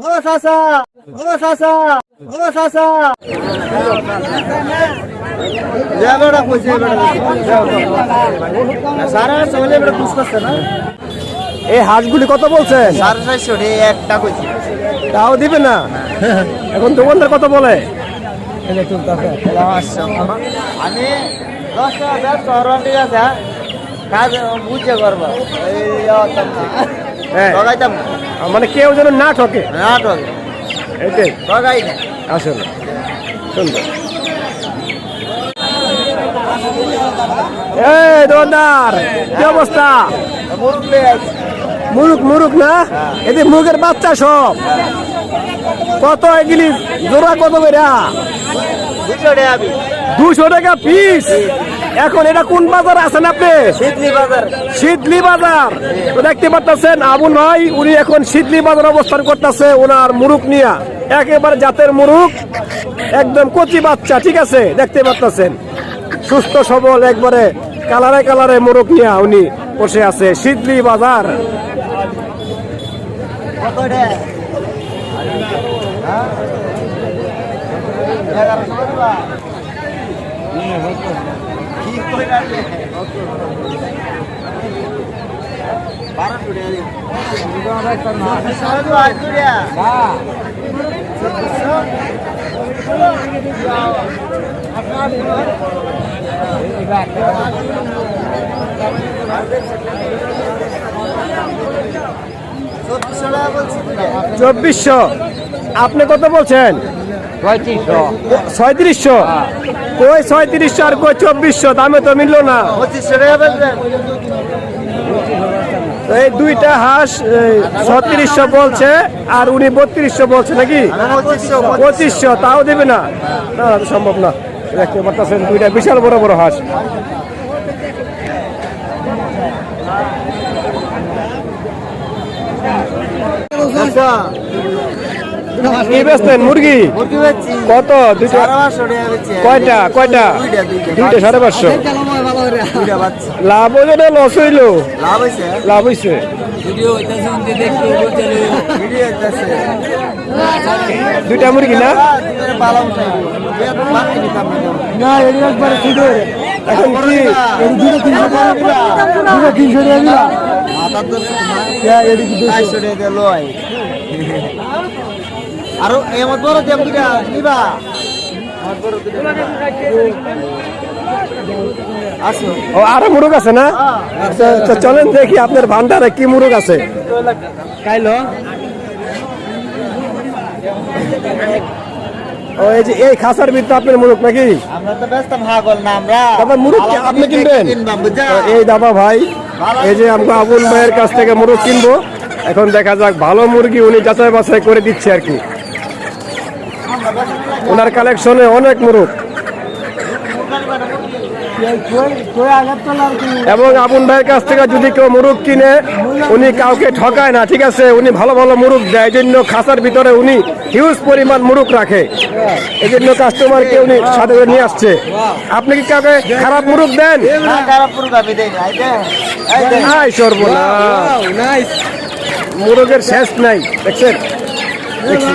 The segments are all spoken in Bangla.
ও চাচা ও চাচা ও চাচা এবারে কইছে সারা চলে এবারে খুশ করছে না এই হাঁসগুলি কত বলছেন সাড়ে চারশো একটা কইছে তাও দিবে না এখন দোকানদার কত বলে আমি ঠিক আছে কাজ বুঝে করব এই হ্যাঁ মানে কেউ যেন না ঠকে। না ঠগে এটাই। ঠগাই না। আসলে সুন্দর। এই দোকানদার কি অবস্থা? মুরুখ লয়ে মুরুক মুরুক না এতে মুরগের বাচ্চা সব। কত এগুলি জোড়া কত আমি দুশো টাকা পিস। এখন এটা কোন বাজার আছেন আপনি? শীতলি বাজার। তো দেখতে পাচ্ছেন আবুল ভাই উনি এখন শীতলি বাজার অবস্থান করতেছে ওনার মুরুক নিয়া। একেবারে জাতের মুরুক একদম কচি বাচ্চা ঠিক আছে? দেখতে পাচ্ছেন সুস্থ সবল একবারে কালারে কালারে মুরুক নিয়া উনি বসে আছে শীতলি বাজার। হ্যাঁ? চব্বিশশো। আপনি কত বলছেন? ছয়ত্রিশশো। কই ছয়ত্রিশশো আর কই চব্বিশশো? দামে তো মিললো না। এই দুইটা হাঁস ছত্রিশশো বলছে আর উনি বত্রিশশো বলছে নাকি? পঁচিশশো তাও দেবে না। না, সম্ভব না। দেখতে পারতেছেন দুইটা বিশাল বড় বড় হাঁস। আচ্ছা। কি বেচতেন মুরগি? মুরগি কত? কয়টা? কয়টা? দুইটা সাড়ে পাঁচশো। লাভ হইল না লস হইল? লাভ হয়েছে হইছে। দুইটা মুরগি না? ছিল এখন কি? তিনশো টাকা বড় দিয়ে দুটা নিবা আমার বড় নিবা। ও আরও মুরগ আছে না? আচ্ছা, আচ্ছা, চলেন দেখি আপনার ভান্ডারে কি মুরগ আছে। কাইলো। ও এই যে এই খাসার ভিতরে আপনার মুরগ নাকি? আমরা তো ব্যস্ত ভাগল না আমরা। তারপর মুরগ কি আপনি কিনবেন? এই দাদা ভাই এই যে আমরা আবুল ভাইয়ের কাছ থেকে মুরগ কিনবো। এখন দেখা যাক ভালো মুরগি উনি যাচাই বাছাই করে দিচ্ছে আর কি। ওনার কালেকশনে অনেক মুরগ এবং আবুল ভাইয়ের কাছ থেকে যদি কেউ মুরগ কিনে উনি কাউকে ঠকায় না ঠিক আছে? উনি ভালো ভালো মুরগ দেয় জন্য খাসার ভিতরে উনি হিউজ পরিমাণ মুরগ রাখে। এই জন্য কাস্টমারকে উনি সাথে করে নিয়ে আসছে। আপনি কি কাউকে খারাপ মুরগ দেন? মুরগের শেষ নাই দেখছেন? দেখছি।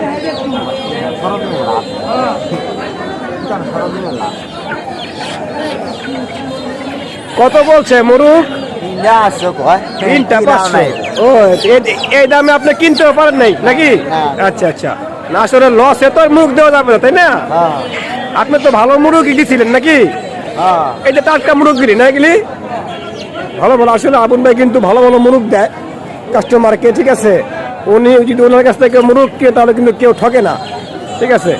লাভ। লাভ। কত বলছে তিনটা পাঁচশো ও এ- এই দামে আপনি কিনতেও পারেন নাই নাকি? আচ্ছা আচ্ছা। না আসলে লস এত আর মুরগ দেওয়া যাবে না তাই না? হ্যাঁ। আপনি তো ভালো মুরগি দিছিলেন নাকি? হ্যাঁ। এটা টাটকা মুরগ গিরি না এগুলি ভালো ভালো। আসলে আবুল ভাই কিন্তু ভালো ভালো মুরগ দেয়। কাস্টমারকে ঠিক আছে? উনি যদি ওনার কাছ থেকে মুরুখ কে তাহলে কিন্তু কেউ ঠকে না। ঠিক আছে?